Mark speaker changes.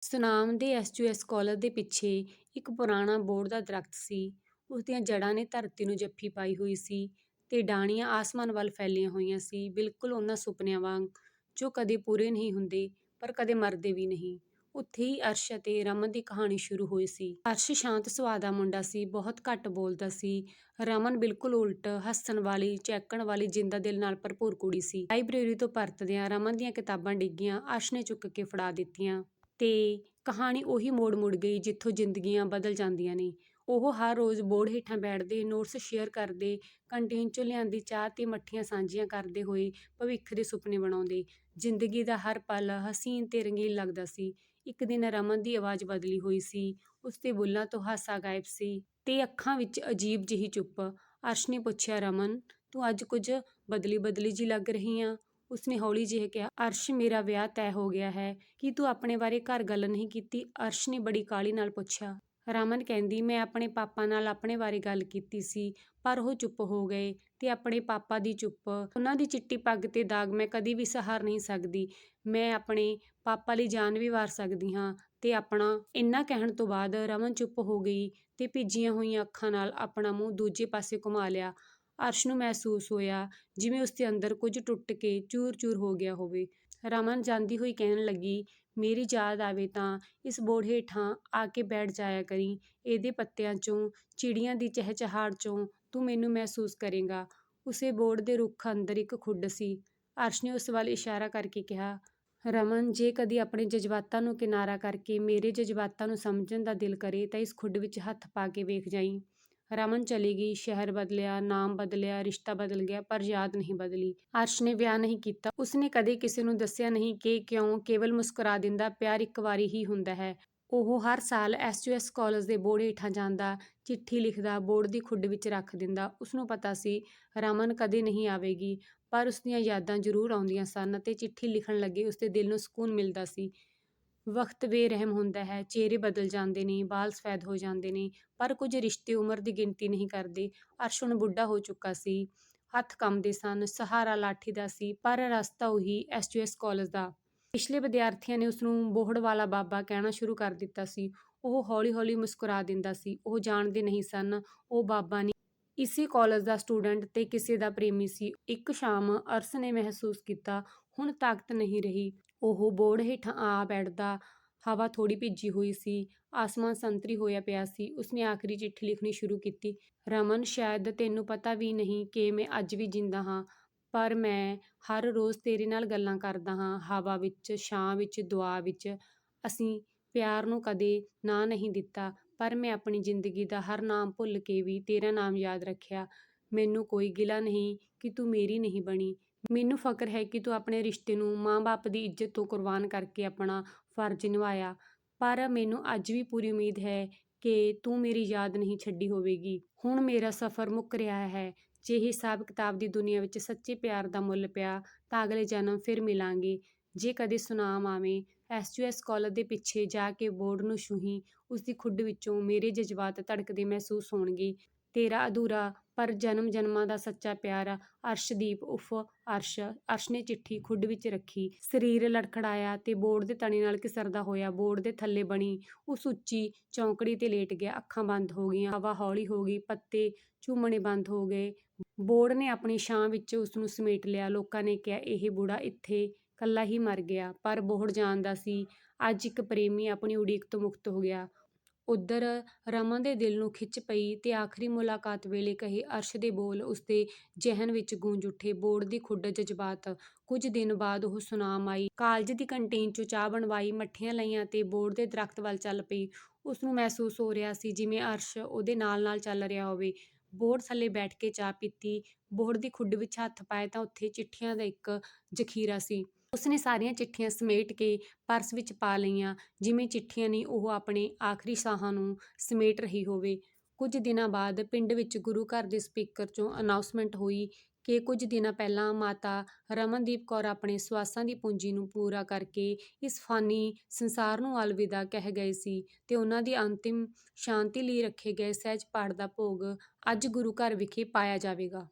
Speaker 1: ਸੁਨਾਮ ਦੇ ਐਸਯੂਐਸ ਕਾਲਜ ਦੇ ਪਿੱਛੇ ਇੱਕ ਪੁਰਾਣਾ ਬੋਹੜ ਦਾ ਦਰੱਖਤ ਸੀ। ਉਸ ਦੀਆਂ ਜੜ੍ਹਾਂ ਨੇ ਧਰਤੀ ਨੂੰ ਜੱਫੀ ਪਾਈ ਹੋਈ ਸੀ ਤੇ ਡਾਹਣੀਆਂ ਆਸਮਾਨ ਵੱਲ ਫੈਲੀਆਂ ਹੋਈਆਂ ਸੀ, ਬਿਲਕੁਲ ਉਹਨਾਂ ਸੁਪਨਿਆਂ ਵਾਂਗ ਜੋ ਕਦੇ ਪੂਰੇ ਨਹੀਂ ਹੁੰਦੇ ਪਰ ਕਦੇ ਮਰਦੇ ਵੀ ਨਹੀਂ। ਉੱਥੇ ਹੀ ਅਰਸ਼ ਅਤੇ ਰਮਨ ਦੀ ਕਹਾਣੀ ਸ਼ੁਰੂ ਹੋਈ ਸੀ। ਅਰਸ਼ ਸ਼ਾਂਤ ਸੁਭਾਅ ਦਾ ਮੁੰਡਾ ਸੀ, ਬਹੁਤ ਘੱਟ ਬੋਲਦਾ ਸੀ। ਰਮਨ ਬਿਲਕੁਲ ਉਲਟ, ਹੱਸਣ ਵਾਲੀ, ਚਹਿਕਣ ਵਾਲੀ, ਜਿੰਦਾ-ਦਿਲ ਨਾਲ ਭਰਪੂਰ ਕੁੜੀ ਸੀ। ਲਾਇਬ੍ਰੇਰੀ ਤੋਂ ਪਰਤਦਿਆਂ ਰਮਨ ਦੀਆਂ ਕਿਤਾਬਾਂ ਡਿੱਗੀਆਂ, ਅਰਸ਼ ਨੇ ਚੁੱਕ ਕੇ ਫੜਾ ਦਿੱਤੀਆਂ ਅਤੇ ਕਹਾਣੀ ਉਹੀ ਮੋੜ ਮੁੜ ਗਈ ਜਿੱਥੋਂ ਜ਼ਿੰਦਗੀਆਂ ਬਦਲ ਜਾਂਦੀਆਂ ਨੇ। ਉਹ ਹਰ ਰੋਜ਼ ਬੋਰਡ ਹੇਠਾਂ ਬੈਠਦੇ, ਨੋਟਸ ਸ਼ੇਅਰ ਕਰਦੇ, ਕੰਟੀਨ 'ਚੋਂ ਲਿਆਂਦੀ ਚਾਹ ਅਤੇ ਮੱਠੀਆਂ ਸਾਂਝੀਆਂ ਕਰਦੇ ਹੋਏ ਭਵਿੱਖ ਦੇ ਸੁਪਨੇ ਬਣਾਉਂਦੇ। ਜ਼ਿੰਦਗੀ ਦਾ ਹਰ ਪਲ ਹਸੀਨ ਅਤੇ ਰੰਗੀਨ ਲੱਗਦਾ ਸੀ। ਇੱਕ ਦਿਨ ਰਮਨ ਦੀ ਆਵਾਜ਼ ਬਦਲੀ ਹੋਈ ਸੀ। ਉਸ ਦੇ ਬੁੱਲ੍ਹਾਂ ਤੋਂ ਹਾਸਾ ਗਾਇਬ ਸੀ ਤੇ ਅੱਖਾਂ ਵਿੱਚ ਅਜੀਬ ਜਿਹੀ ਚੁੱਪ। ਅਰਸ਼ ਨੇ ਪੁੱਛਿਆ, "ਰਮਨ, ਤੂੰ ਅੱਜ ਕੁਝ ਬਦਲੀ-ਬਦਲੀ ਜਿਹੀ ਲੱਗ ਰਹੀ ਆਂ।" ਉਸਨੇ ਹੌਲੀ ਜਿਹੇ ਕਿਹਾ, "ਅਰਸ਼, ਮੇਰਾ ਵਿਆਹ ਤੈਅ ਹੋ ਗਿਆ ਹੈ। ਕੀ ਤੂੰ ਆਪਣੇ ਬਾਰੇ ਘਰ ਗੱਲ ਨਹੀਂ ਕੀਤੀ?" ਅਰਸ਼ ਨੇ ਬੜੀ ਕਾਹਲੀ ਨਾਲ ਪੁੱਛਿਆ। ਰਮਨ ਕਹਿੰਦੀ, "ਮੈਂ ਆਪਣੇ ਪਾਪਾ ਨਾਲ ਆਪਣੇ ਬਾਰੇ ਗੱਲ ਕੀਤੀ ਸੀ, ਪਰ ਉਹ ਚੁੱਪ ਹੋ ਗਏ।" ਤੇ ਆਪਣੇ ਪਾਪਾ ਦੀ ਚੁੱਪ, ਉਹਨਾਂ ਦੀ ਚਿੱਟੀ ਪੱਗ ਤੇ ਦਾਗ ਮੈਂ ਕਦੀ ਵੀ ਸਹਾਰ ਨਹੀਂ ਸਕਦੀ। ਮੈਂ ਆਪਣੇ ਪਾਪਾ ਲਈ ਜਾਨ ਵੀ ਵਾਰ ਸਕਦੀ ਹਾਂ ਤੇ ਆਪਣਾ ਇੰਨਾ ਕਹਿਣ ਤੋਂ ਬਾਅਦ ਰਮਨ ਚੁੱਪ ਹੋ ਗਈ ਤੇ ਭਿੱਜੀਆਂ ਹੋਈਆਂ ਅੱਖਾਂ ਨਾਲ ਆਪਣਾ ਮੂੰਹ ਦੂਜੇ ਪਾਸੇ ਘੁਮਾ ਲਿਆ। ਅਰਸ਼ ਨੂੰ ਮਹਿਸੂਸ ਹੋਇਆ ਜਿਵੇਂ ਉਸ ਦੇ ਅੰਦਰ ਕੁਝ ਟੁੱਟ ਕੇ ਚੂਰ-ਚੂਰ ਹੋ ਗਿਆ ਹੋਵੇ। ਰਮਨ ਜਾਂਦੀ ਹੋਈ ਕਹਿਣ ਲੱਗੀ, "ਮੇਰੀ ਯਾਦ ਆਵੇ ਤਾਂ ਇਸ ਬੋੜ ਹੇਠਾਂ ਆ ਕੇ ਬੈਠ ਜਾਇਆ ਕਰੀਂ। ਇਹਦੇ ਪੱਤਿਆਂ 'ਚੋਂ, ਚਿੜੀਆਂ ਦੀ ਚਹਿਚਹਾਟ 'ਚੋਂ ਤੂੰ ਮੈਨੂੰ ਮਹਿਸੂਸ ਕਰੇਂਗਾ।" ਉਸੇ ਬੋਹੜ ਦੇ ਰੁੱਖ ਅੰਦਰ ਇੱਕ ਖੁੱਡ ਸੀ। ਅਰਸ਼ ਨੇ ਉਸ ਵੱਲ ਇਸ਼ਾਰਾ ਕਰਕੇ ਕਿਹਾ, "ਰਮਨ, ਜੇ ਕਦੀ ਆਪਣੇ ਜਜ਼ਬਾਤਾਂ ਨੂੰ ਕਿਨਾਰਾ ਕਰਕੇ ਮੇਰੇ ਜਜ਼ਬਾਤਾਂ ਨੂੰ ਸਮਝਣ ਦਾ ਦਿਲ ਕਰੇ ਤਾਂ ਇਸ ਖੁੱਡ ਵਿੱਚ ਹੱਥ ਪਾ ਕੇ ਵੇਖ ਜਾਈਂ।" ਰਮਨ ਚਲੀ ਗਈ। ਸ਼ਹਿਰ ਬਦਲਿਆ, ਨਾਮ ਬਦਲਿਆ, ਰਿਸ਼ਤਾ ਬਦਲ ਗਿਆ, ਪਰ ਯਾਦ ਨਹੀਂ ਬਦਲੀ। ਅਰਸ਼ ਨੇ ਵਿਆਹ ਨਹੀਂ ਕੀਤਾ। ਉਸਨੇ ਕਦੇ ਕਿਸੇ ਨੂੰ ਦੱਸਿਆ ਨਹੀਂ ਕਿ ਕਿਉਂ, ਕੇਵਲ ਮੁਸਕਰਾ ਦਿੰਦਾ, "ਪਿਆਰ ਇੱਕ ਵਾਰੀ ਹੀ ਹੁੰਦਾ ਹੈ।" ਉਹ ਹਰ ਸਾਲ ਐਸਯੂਐਸ ਕਾਲਜ ਦੇ ਬੋਰਡ ਹੇਠਾਂ ਜਾਂਦਾ, ਚਿੱਠੀ ਲਿਖਦਾ, ਬੋਰਡ ਦੀ ਖੁੱਡ ਵਿੱਚ ਰੱਖ ਦਿੰਦਾ। ਉਸਨੂੰ ਪਤਾ ਸੀ, ਰਮਨ ਕਦੇ ਨਹੀਂ ਆਵੇਗੀ, ਪਰ ਉਸ ਦੀਆਂ ਯਾਦਾਂ ਜ਼ਰੂਰ ਆਉਂਦੀਆਂ ਸਨ ਅਤੇ ਚਿੱਠੀ ਲਿਖਣ ਲੱਗੇ ਉਸਦੇ ਦਿਲ ਨੂੰ ਸਕੂਨ ਮਿਲਦਾ ਸੀ। ਵਕਤ ਬੇਰਹਿਮ ਹੁੰਦਾ ਹੈ, ਚਿਹਰੇ ਬਦਲ ਜਾਂਦੇ ਨੇ, ਵਾਲ ਸਫੈਦ ਹੋ ਜਾਂਦੇ ਨੇ, ਪਰ ਕੁਝ ਰਿਸ਼ਤੇ ਉਮਰ ਦੀ ਗਿਣਤੀ ਨਹੀਂ ਕਰਦੇ। ਅਰਸ਼ ਹੁਣ ਬੁੱਢਾ ਹੋ ਚੁੱਕਾ ਸੀ। ਹੱਥ ਕੰਮਦੇ ਸਨ, ਸਹਾਰਾ ਲਾਠੀ ਦਾ ਸੀ, ਪਰ ਰਸਤਾ ਉਹੀ, ਐਸਯੂਐਸ ਕਾਲਜ ਦਾ। ਪਿਛਲੇ ਵਿਦਿਆਰਥੀਆਂ ਨੇ ਉਸਨੂੰ 'ਬੋਹੜ ਵਾਲਾ ਬਾਬਾ' ਕਹਿਣਾ ਸ਼ੁਰੂ ਕਰ ਦਿੱਤਾ ਸੀ। ਉਹ ਹੌਲੀ-ਹੌਲੀ ਮੁਸਕਰਾ ਦਿੰਦਾ ਸੀ। ਉਹ ਜਾਣਦੇ ਨਹੀਂ ਸਨ, ਉਹ ਬਾਬਾ ਨਹੀਂ, ਇਸੇ ਕਾਲਜ ਦਾ ਸਟੂਡੈਂਟ ਤੇ ਕਿਸੇ ਦਾ ਪ੍ਰੇਮੀ ਸੀ। ਇੱਕ ਸ਼ਾਮ ਅਰਸ਼ ਨੇ ਮਹਿਸੂਸ ਕੀਤਾ, ਹੁਣ ਤਾਕਤ ਨਹੀਂ ਰਹੀ। ਉਹ ਬੋਹੜ ਹੇਠਾਂ ਆ ਬੈਠਦਾ। ਹਵਾ ਥੋੜ੍ਹੀ ਭਿੱਜੀ ਹੋਈ ਸੀ, ਆਸਮਾਨ ਸੰਤਰੀ ਹੋਇਆ ਪਿਆ ਸੀ। ਉਸਨੇ ਆਖਰੀ ਚਿੱਠੀ ਲਿਖਣੀ ਸ਼ੁਰੂ ਕੀਤੀ, "ਰਮਨ, ਸ਼ਾਇਦ ਤੈਨੂੰ ਪਤਾ ਵੀ ਨਹੀਂ ਕਿ ਮੈਂ ਅੱਜ ਵੀ ਜਿੰਦਾ ਹਾਂ, ਪਰ ਮੈਂ ਹਰ ਰੋਜ਼ ਤੇਰੇ ਨਾਲ ਗੱਲਾਂ ਕਰਦਾ ਹਾਂ, ਹਵਾ ਵਿੱਚ, ਛਾਂ ਵਿੱਚ, ਦੁਆ ਵਿੱਚ। ਅਸੀਂ ਪਿਆਰ ਨੂੰ ਕਦੇ ਨਾ ਨਹੀਂ ਦਿੱਤਾ, ਪਰ ਮੈਂ ਆਪਣੀ ਜ਼ਿੰਦਗੀ ਦਾ ਹਰ ਨਾਮ ਭੁੱਲ ਕੇ ਵੀ ਤੇਰਾ ਨਾਮ ਯਾਦ ਰੱਖਿਆ। ਮੈਨੂੰ ਕੋਈ ਗਿਲਾ ਨਹੀਂ ਕਿ ਤੂੰ ਮੇਰੀ ਨਹੀਂ ਬਣੀ। ਮੈਨੂੰ ਫ਼ਖਰ ਹੈ ਕਿ ਤੂੰ ਆਪਣੇ ਰਿਸ਼ਤੇ ਨੂੰ ਮਾਂ-ਬਾਪ ਦੀ ਇੱਜ਼ਤ ਤੋਂ ਕੁਰਬਾਨ ਕਰਕੇ ਆਪਣਾ ਫ਼ਰਜ਼ ਨਿਭਾਇਆ, ਪਰ ਮੈਨੂੰ ਅੱਜ ਵੀ ਪੂਰੀ ਉਮੀਦ ਹੈ ਕਿ ਤੂੰ ਮੇਰੀ ਯਾਦ ਨਹੀਂ ਛੱਡੀ ਹੋਵੇਗੀ। ਹੁਣ ਮੇਰਾ ਸਫ਼ਰ ਮੁੱਕ ਰਿਹਾ ਹੈ। ਜੇ ਹਿਸਾਬ-ਕਿਤਾਬ ਦੀ ਦੁਨੀਆ ਵਿੱਚ ਸੱਚੇ ਪਿਆਰ ਦਾ ਮੁੱਲ ਪਿਆ ਤਾਂ ਅਗਲੇ ਜਨਮ ਫਿਰ ਮਿਲਾਂਗੇ। ਜੇ ਕਦੇ ਸੁਨਾਮ ਆਵੇ, ਐਸਯੂਐਸ ਕਾਲਜ ਦੇ ਪਿੱਛੇ ਜਾ ਕੇ ਬੋਰਡ ਨੂੰ ਛੂਹੀਂ, ਉਸਦੀ ਖੁੱਡ ਵਿੱਚੋਂ ਮੇਰੇ ਜਜ਼ਬਾਤ ਧੜਕਦੇ ਮਹਿਸੂਸ ਹੋਣਗੇ। ਤੇਰਾ ਅਧੂਰਾ ਪਰ ਜਨਮ-ਜਨਮਾਂ ਦਾ ਸੱਚਾ ਪਿਆਰਾ ਅਰਸ਼ਦੀਪ ਉਫ਼ ਅਰਸ਼। ਅਰਸ਼ ਨੇ ਚਿੱਠੀ ਖੁੱਡ ਵਿੱਚ ਰੱਖੀ। ਸਰੀਰ ਲੜਖੜਾਇਆ ਤੇ ਬੋਰਡ ਦੇ ਤਣੇ ਨਾਲ ਕਿਸਰਦਾ ਹੋਇਆ ਬੋਰਡ ਦੇ ਥੱਲੇ ਬਣੀ ਉਸ ਉੱਚੀ ਚੌਂਕੜੀ ਤੇ ਲੇਟ ਗਿਆ। ਅੱਖਾਂ ਬੰਦ ਹੋ ਗਈਆਂ, ਹਵਾ ਹੌਲੀ ਹੋ ਗਈ, ਪੱਤੇ ਝੂਮਣੇ ਬੰਦ ਹੋ ਗਏ। ਬੋਰਡ ਨੇ ਆਪਣੀ ਛਾਂ ਵਿੱਚ ਉਸ ਨੂੰ ਸਮੇਟ ਲਿਆ। ਲੋਕਾਂ ਨੇ ਕਿਹਾ, "ਇਹ ਬੁੜਾ ਇੱਥੇ ਕੱਲਾ ਹੀ ਮਰ ਗਿਆ।" ਪਰ ਬੋਹੜ ਜਾਣਦਾ ਸੀ, ਅੱਜ ਇੱਕ ਪ੍ਰੇਮੀ ਆਪਣੀ ਉਡੀਕ ਤੋਂ ਮੁਕਤ ਹੋ ਗਿਆ। ਉੱਧਰ ਰਮਨ ਦੇ ਦਿਲ ਨੂੰ ਖਿੱਚ ਪਈ ਤੇ ਆਖਰੀ ਮੁਲਾਕਾਤ ਵੇਲੇ ਕਹੇ ਅਰਸ਼ ਦੇ ਬੋਲ ਉਸਦੇ ਜ਼ਿਹਨ ਵਿੱਚ ਗੂੰਜ ਉੱਠੇ, "ਬੋਹੜ ਦੀ ਖੁੱਡ, ਜਜ਼ਬਾਤ।" ਕੁਝ ਦਿਨ ਬਾਅਦ ਉਹ ਸੁਨਾਮ ਆਈ। ਕਾਲਜ ਦੀ ਕੰਟੀਨ 'ਚੋਂ ਚਾਹ ਬਣਵਾਈ, ਮੱਠੀਆਂ ਲਈਆਂ ਤੇ ਬੋਹੜ ਦੇ ਦਰਖਤ ਵੱਲ ਚੱਲ ਪਈ। ਉਸਨੂੰ ਮਹਿਸੂਸ ਹੋ ਰਿਹਾ ਸੀ ਜਿਵੇਂ ਅਰਸ਼ ਉਹਦੇ ਨਾਲ-ਨਾਲ ਚੱਲ ਰਿਹਾ ਹੋਵੇ। ਬੋਹੜ ਥੱਲੇ ਬੈਠ ਕੇ ਚਾਹ ਪੀਤੀ, ਬੋਹੜ ਦੀ ਖੁੱਡ ਵਿੱਚ ਹੱਥ ਪਾਏ ਤਾਂ ਉੱਥੇ ਚਿੱਠੀਆਂ ਦਾ ਇੱਕ ਜ਼ਖ਼ੀਰਾ ਸੀ। ਉਸਨੇ ਸਾਰੀਆਂ ਚਿੱਠੀਆਂ ਸਮੇਟ ਕੇ ਪਰਸ ਵਿੱਚ ਪਾ ਲਈਆਂ, ਜਿਵੇਂ ਚਿੱਠੀਆਂ ਨਹੀਂ, ਉਹ ਆਪਣੇ ਆਖਰੀ ਸਾਹਾਂ ਨੂੰ ਸਮੇਟ ਰਹੀ ਹੋਵੇ। ਕੁਝ ਦਿਨਾਂ ਬਾਅਦ ਪਿੰਡ ਵਿੱਚ ਗੁਰੂ ਘਰ ਦੇ ਸਪੀਕਰ 'ਚੋਂ ਅਨਾਉਂਸਮੈਂਟ ਹੋਈ ਕਿ ਕੁਝ ਦਿਨਾਂ ਪਹਿਲਾਂ ਮਾਤਾ ਰਮਨਦੀਪ ਕੌਰ ਆਪਣੇ ਸਵਾਸਾਂ ਦੀ ਪੂੰਜੀ ਨੂੰ ਪੂਰਾ ਕਰਕੇ ਇਸ ਫ਼ਾਨੀ ਸੰਸਾਰ ਨੂੰ ਅਲਵਿਦਾ ਕਹਿ ਗਏ ਸੀ ਤੇ ਉਹਨਾਂ ਦੀ ਅੰਤਿਮ ਸ਼ਾਂਤੀ ਲਈ ਰੱਖੇ ਗਏ ਸਹਿਜ ਪਾਠ ਦਾ ਭੋਗ ਅੱਜ ਗੁਰੂ ਘਰ ਵਿਖੇ ਪਾਇਆ ਜਾਵੇਗਾ।